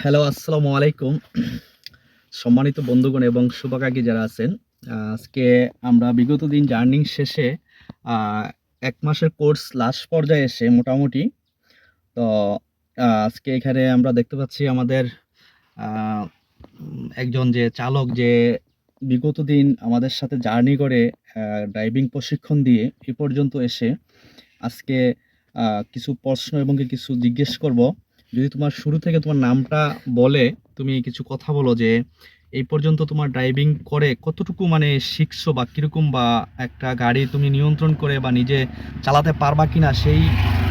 Hello, আসসালামু আলাইকুম। সম্মানিত বন্ধুগণ এবং শুভাকাঙ্ক্ষী যারা আছেন, আজকে আমরা বিগত দিন জার্নিং শেষে এক মাসের কোর্স লাস্ট পর্যায়ে এসে মোটামুটি। তো আজকে এখানে আমরা দেখতে পাচ্ছি আমাদের একজন যে চালক যে বিগত দিন আমাদের সাথে জার্নি করে ড্রাইভিং প্রশিক্ষণ দিয়ে এ পর্যন্ত এসে আজকে কিছু প্রশ্ন এবং কিছু জিজ্ঞেস করব। যদি তোমার শুরু থেকে তোমার নামটা বলে তুমি কিছু কথা বলো যে এই পর্যন্ত তোমার ড্রাইভিং করে কতটুকু মানে শিখছো বা কীরকম বা একটা গাড়ি তুমি নিয়ন্ত্রণ করে বা নিজে চালাতে পারবা কিনা সেই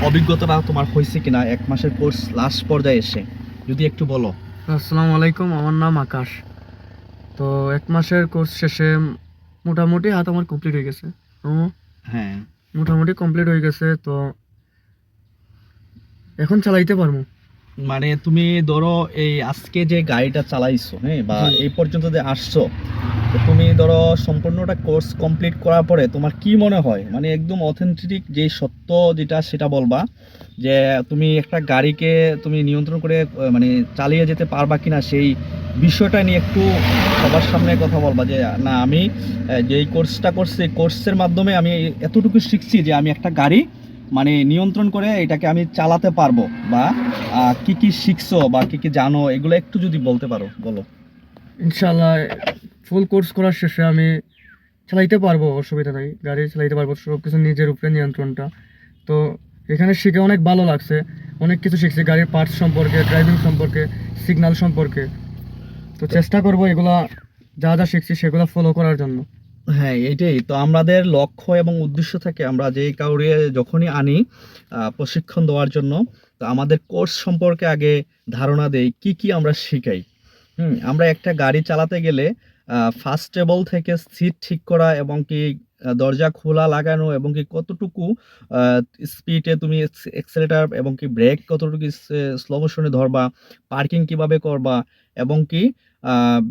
অভিজ্ঞতাটা তোমার হয়েছে কিনা এক মাসের কোর্স লাস্ট পর্যায়ে এসে? যদি একটু বলো। আসসালামু আলাইকুম আমার নাম আকাশ। তো এক মাসের কোর্স শেষে মোটামুটি হাত আমার কমপ্লিট হয়ে গেছে। হ্যাঁ। মোটামুটি কমপ্লিট হয়ে গেছে তো এখন চালাইতে পারব। মানে তুমি ধরো এই আজকে যে গাড়িটা চালাইছো হ্যাঁ বা এই পর্যন্ত যে আসছো তুমি ধরো সম্পূর্ণটা কোর্স কমপ্লিট করার পরে তোমার কি মনে হয়? মানে একদম অথেন্টিক যে সত্য যেটা সেটা বলবা যে তুমি একটা গাড়িকে তুমি নিয়ন্ত্রণ করে মানে চালিয়ে যেতে পারবা কিনা সেই বিষয়টা নিয়ে একটু সবার সামনে কথা বলবা যে না আমি যে কোর্সটা করছি কোর্সের মাধ্যমে আমি এতটুকু শিখছি যে আমি একটা গাড়ি মানে নিয়ন্ত্রণ করে এটাকে আমি চালাতে পারব বা কি কি শিখছো বা কি কি জানো, এগুলো একটু যদি বলতে পারো, বলো। ইনশাল্লাহ ফুল কোর্স করার শেষে আমি চালাইতে পারব, অসুবিধা নাই। গাড়ি চালাইতে পারব সব কিছু নিজের উপরে নিয়ন্ত্রণটা। তো এখানে শিখে অনেক ভালো লাগছে। অনেক কিছু শিখছি, গাড়ির পার্টস সম্পর্কে ড্রাইভিং সম্পর্কে সিগন্যাল সম্পর্কে। তো চেষ্টা করব এগুলা যা যা শিখছি সেগুলো ফলো করার জন্য। হ্যাঁ এটাই। তো আমাদের লক্ষ্য এবং উদ্দেশ্য থাকে আমরা যে কাউরে যখনই আনি প্রশিক্ষণ দেওয়ার জন্য, তো আমাদের কোর্স সম্পর্কে আগে ধারণা দেই, কি কি আমরা শিখাই। হুম, আমরা একটা গাড়ি চালাতে গেলে ফার্স্ট টেবল থেকে সিট ঠিক করা এবং কি দরজা খোলা লাগানো এবং কি কতটুকু স্পিডে তুমি এক্সেলেটার এবং কি ব্রেক কতটুকু স্লো মোশনে ধরবা পার্কিং কীভাবে করবা এবং কি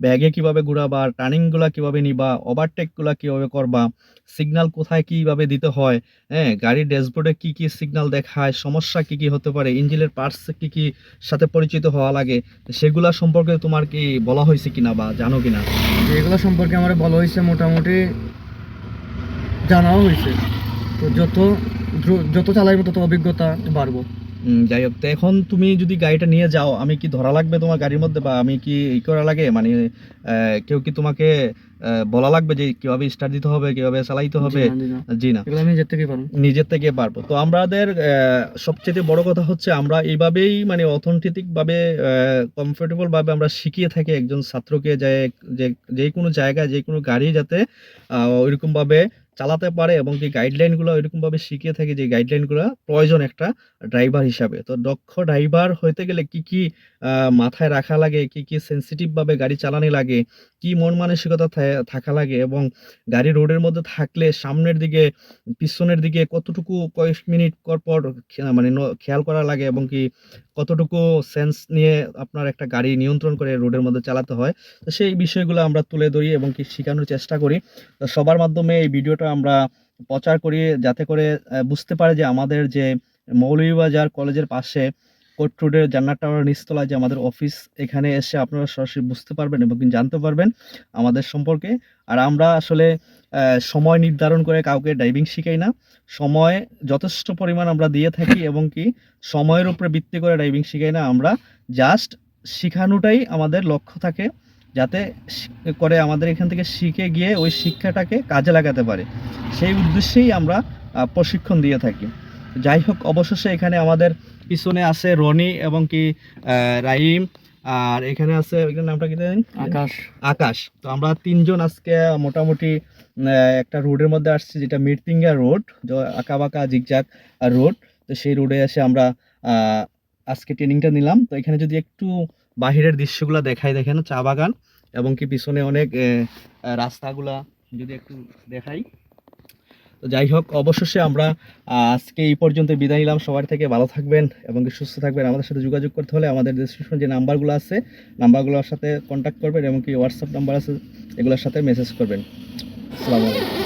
ব্যাগে কীভাবে ঘুরাবা টার্নিংগুলো কীভাবে নিবা ওভারটেকগুলো কীভাবে করবা সিগনাল কোথায় কীভাবে দিতে হয় হ্যাঁ গাড়ির ড্যাশবোর্ডে কি কি সিগনাল দেখায়, সমস্যা কি কি হতে পারে ইঞ্জিনের পার্টস কি কি সাথে পরিচিত হওয়া লাগে, সেগুলা সম্পর্কে তোমার কি বলা হয়েছে কিনা বা জানো কিনা? এগুলো সম্পর্কে আমার বলা হয়েছে মোটামুটি জানাও হয়েছে। তো যত যত চালাইবো তত অভিজ্ঞতা বাড়বো। যাই হোক তো এখন তুমি যদি গাড়িটা নিয়ে যাও আমি কি ধরা লাগবে তোমার গাড়ির মধ্যে বা আমি কি ই করা লাগে? মানে আহ, কেউ কি তোমাকে বলা লাগবে যে কীভাবে স্টার্ট দিতে হবে কীভাবে চালাইতে হবে? জি না, আমি নিজের থেকে পারব। নিজের থেকে পারব। তো আমাদের সবচেয়ে বড় কথা হচ্ছে আমরা এইভাবেই মানে অর্থনৈতিক ভাবে কমফোর্টেবল ভাবে আমরা শিখিয়ে থাকি একজন ছাত্রকে যে যে কোনো জায়গায় যে কোনো গাড়ি যাতে আহ, ওইরকম ভাবে চালাতে পারে এবং কি গাইডলাইনগুলো ওইরকম ভাবে শিখিয়ে থাকে যে গাইডলাইনগুলো প্রয়োজন একটা ড্রাইভার হিসাবে। তো দক্ষ ড্রাইভার হইতে গেলে কি কি মাথায় রাখা লাগে, কি কি সেন্সিটিভ ভাবে গাড়ি চালানি লাগে, কি মন মানসিকতা থাকা লাগে এবং গাড়ি রোডের মধ্যে থাকলে সামনের দিকে, পিছনের দিকে কতটুকু কয়েক মিনিট পর পর মানে খেয়াল করা লাগে এবং কি কতটুকু সেন্স নিয়ে আপনার একটা গাড়ি নিয়ন্ত্রণ করে রোডের মধ্যে চালাতে হয়, তো সেই বিষয়গুলো আমরা তুলে ধরি এবং কি শেখানোর চেষ্টা করি। তো সবার মাধ্যমে এই ভিডিওটা আমরা প্রচার করি যাতে করে বুঝতে পারে যে আমাদের যে মৌলভীবাজার কলেজের পাশে কোর্ট রোডের জান্নাত টাওয়ার নিচতলায় যে আমাদের অফিস এখানে এসে আপনারা সরাসরি বুঝতে পারবেন এবং জানতে পারবেন আমাদের সম্পর্কে। আর আমরা আসলে সময় নির্ধারণ করে কাউকে ড্রাইভিং শিখাই না। সময় যথেষ্ট পরিমাণ আমরা দিয়ে থাকি এবং কি সময়ের উপরে ভিত্তি করে ড্রাইভিং শিখাই না। আমরা জাস্ট শিখানোটাই আমাদের লক্ষ্য থাকে যাতে করে আমাদের এখান থেকে শিখে গিয়ে ওই শিক্ষাটাকে কাজে লাগাতে পারে। সেই উদ্দেশ্যেই আমরা প্রশিক্ষণ দিয়ে থাকি। যাই হোক, অবশেষে এখানে আমাদের পিছনে আছে রনি এবং কি রাহিম। আর এখানে আছে নামটা কি জানেন? আকাশ। আকাশ। তো আমরা তিনজন আজকে মোটামুটি একটা রোডের মধ্যে আসছি যেটা মিরতিঙ্গা রোড আঁকা বাঁকা জিগজাগ রোড। তো সেই রোডে এসে আমরা আজকে ট্রেনিংটা নিলাম। তো এখানে যদি একটু বাহিরের দৃশ্যগুলো দেখাই দেখেন চা বাগান এবং কি পিছনে অনেক রাস্তাগুলা যদি একটু দেখাই। তো যাই হোক, অবশেষে আমরা আজকে এই পর্যন্ত বিদায় নিলাম। সবার থেকে ভালো থাকবেন এবং সুস্থ থাকবেন। আমাদের সাথে যোগাযোগ করতে হলে আমাদের ডিসক্রিপশন যে নাম্বারগুলো আছে, নাম্বারগুলোর সাথে কন্ট্যাক্ট করবেন এবং কি হোয়াটসঅ্যাপ নাম্বার আছে, এগুলোর সাথে মেসেজ করবেন। আসসালামু আলাইকুম।